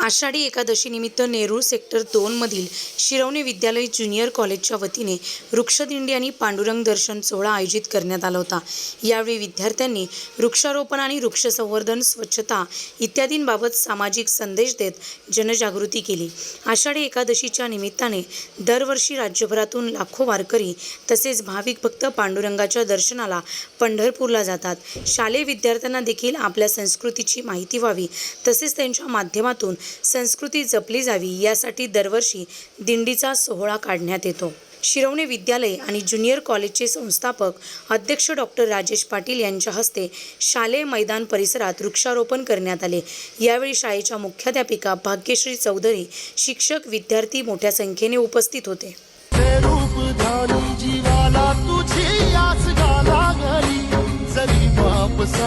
आषाढी एकादशीनिमित्त नेरूळ सेक्टर दोनमधील शिरवणे विद्यालय ज्युनियर कॉलेजच्या वतीने वृक्षदिंडी आणि पांडुरंग दर्शन सोहळा आयोजित करण्यात आला होता. यावेळी विद्यार्थ्यांनी वृक्षारोपण आणि वृक्ष संवर्धन स्वच्छता इत्यादींबाबत सामाजिक संदेश देत जनजागृती केली. आषाढी एकादशीच्या निमित्ताने दरवर्षी राज्यभरातून लाखो वारकरी तसेच भाविक भक्त पांडुरंगाच्या दर्शनाला पंढरपूरला जातात. शालेय विद्यार्थ्यांना देखील आपल्या संस्कृतीची माहिती व्हावी तसेच त्यांच्या माध्यमातून संस्कृती जपली जावी यासाठी दरवर्षी दिंडीचा सोहळा काढण्यात येतो. शिरवणे विद्यालय आणि ज्युनियर कॉलेजचे संस्थापक अध्यक्ष डॉक्टर राजेश पाटील यांच्या हस्ते शालेय मैदान परिसरात वृक्षारोपण करण्यात आले. यावेळी शाळेच्या मुख्याध्यापिका भाग्यश्री चौधरी शिक्षक विद्यार्थी मोठ्या संख्येने उपस्थित होते.